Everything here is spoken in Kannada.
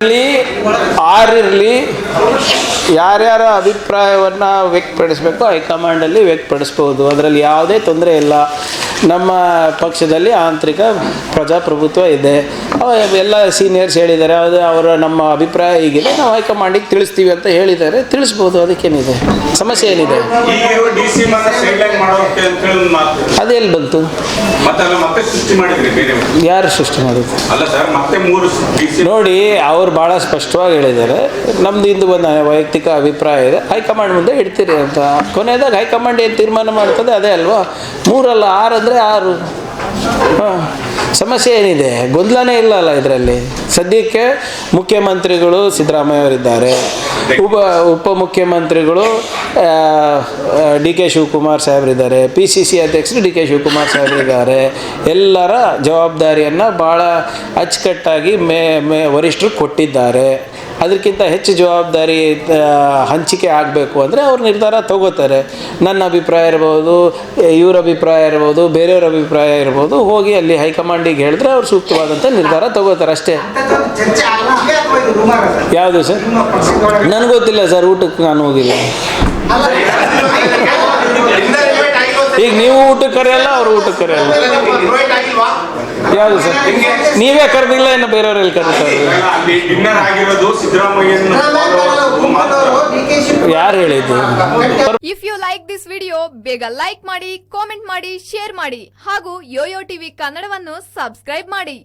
ಇಲ್ಲಿ ಆರಿರಲಿ ಯಾರ್ಯಾರ ಅಭಿಪ್ರಾಯವನ್ನು ವ್ಯಕ್ತಪಡಿಸಬೇಕು ಹೈಕಮಾಂಡಲ್ಲಿ ವ್ಯಕ್ತಪಡಿಸ್ಬೋದು. ಅದರಲ್ಲಿ ಯಾವುದೇ ತೊಂದರೆ ಇಲ್ಲ. ನಮ್ಮ ಪಕ್ಷದಲ್ಲಿ ಆಂತರಿಕ ಪ್ರಜಾಪ್ರಭುತ್ವ ಇದೆ. ಎಲ್ಲ ಸೀನಿಯರ್ಸ್ ಹೇಳಿದ್ದಾರೆ. ಅದು ಅವರ ನಮ್ಮ ಅಭಿಪ್ರಾಯ ಹೀಗಿದೆ. ನಾವು ಹೈಕಮಾಂಡಿಗೆ ತಿಳಿಸ್ತೀವಿ ಅಂತ ಹೇಳಿದ್ದಾರೆ. ತಿಳಿಸ್ಬೋದು. ಅದಕ್ಕೇನಿದೆ? ಸಮಸ್ಯೆ ಏನಿದೆ? ಅದೆಲ್ಲಿ ಬಂತು? ಯಾರು ಸೃಷ್ಟಿ ಮಾಡಿದ್ರು ನೋಡಿ ಅವ್ರು ಭಾಳ ಸ್ಪಷ್ಟವಾಗಿ ಹೇಳಿದ್ದಾರೆ. ನಮ್ದು ಇಂದು ಒಂದು ವೈಯಕ್ತಿಕ ಅಭಿಪ್ರಾಯ ಇದೆ. ಹೈಕಮಾಂಡ್ ಮುಂದೆ ಇಡ್ತೀರಿ ಅಂತ. ಕೊನೆಯದಾಗ ಹೈಕಮಾಂಡ್ ಏನು ತೀರ್ಮಾನ ಮಾಡ್ತದೆ ಅದೇ ಅಲ್ವಾ? ಮೂರಲ್ಲ ಆರು ಅಂದರೆ ಆರು. ಸಮಸ್ಯೆ ಏನಿದೆ? ಗೊಂದಲನೇ ಇಲ್ಲ ಅಲ್ಲ ಇದರಲ್ಲಿ. ಸದ್ಯಕ್ಕೆ ಮುಖ್ಯಮಂತ್ರಿಗಳು ಸಿದ್ದರಾಮಯ್ಯ ಅವರಿದ್ದಾರೆ. ಉಪ ಉಪಮುಖ್ಯಮಂತ್ರಿಗಳು ಡಿ ಕೆ ಶಿವಕುಮಾರ್ ಸಾಹೇಬರಿದ್ದಾರೆ. ಪಿ ಸಿ ಸಿ ಅಧ್ಯಕ್ಷರು ಡಿ ಕೆ ಶಿವಕುಮಾರ್ ಸಾಹೇಬರಿದ್ದಾರೆ. ಎಲ್ಲರ ಜವಾಬ್ದಾರಿಯನ್ನು ಭಾಳ ಅಚ್ಚುಕಟ್ಟಾಗಿ ಮೇ ಮೇ, ವರಿಷ್ಠರು ಕೊಟ್ಟಿದ್ದಾರೆ. ಅದಕ್ಕಿಂತ ಹೆಚ್ಚು ಜವಾಬ್ದಾರಿ ಹಂಚಿಕೆ ಆಗಬೇಕು ಅಂದರೆ ಅವ್ರು ನಿರ್ಧಾರ ತಗೋತಾರೆ ನನ್ನ ಅಭಿಪ್ರಾಯ ಇರ್ಬೋದು ಇವ್ರ ಅಭಿಪ್ರಾಯ ಇರ್ಬೋದು ಬೇರೆಯವ್ರ ಅಭಿಪ್ರಾಯ ಇರ್ಬೋದು ಹೋಗಿ ಅಲ್ಲಿ ಹೈಕಮಾಂಡಿಗೆ ಹೇಳಿದ್ರೆ ಅವ್ರು ಸೂಕ್ತವಾದಂಥ ನಿರ್ಧಾರ ತಗೋತಾರೆ ಅಷ್ಟೇ? ಯಾವುದು ಸರ್ ನನಗೆ ಗೊತ್ತಿಲ್ಲ ಸರ್ ಊಟಕ್ಕೆ ನಾನು ಹೋಗಿಲ್ಲ ಈಗ ನೀವು ಊಟಕ್ಕೆ ಕರೆಯಲ್ಲ ಅವ್ರು ಊಟಕ್ಕೆ ಕರೆಯಲ್ಲ? ಯಾವುದು ಸರ್? ನೀವೇ ಕರೆದಿಲ್ಲ ಇನ್ನು ಬೇರೆಯವರಲ್ಲಿ ಕರೀತಾರೆ? ಯಾರು ಹೇಳಿದ್ದು? If you like this video ಬೇಗ ಲೈಕ್ ಮಾಡಿ ಕಾಮೆಂಟ್ ಮಾಡಿ ಶೇರ್ ಮಾಡಿ ಹಾಗೂ ಯೋಯೋ ಟಿವಿ ಕನ್ನಡವನ್ನು ಸಬ್ಸ್ಕ್ರೈಬ್ ಮಾಡಿ.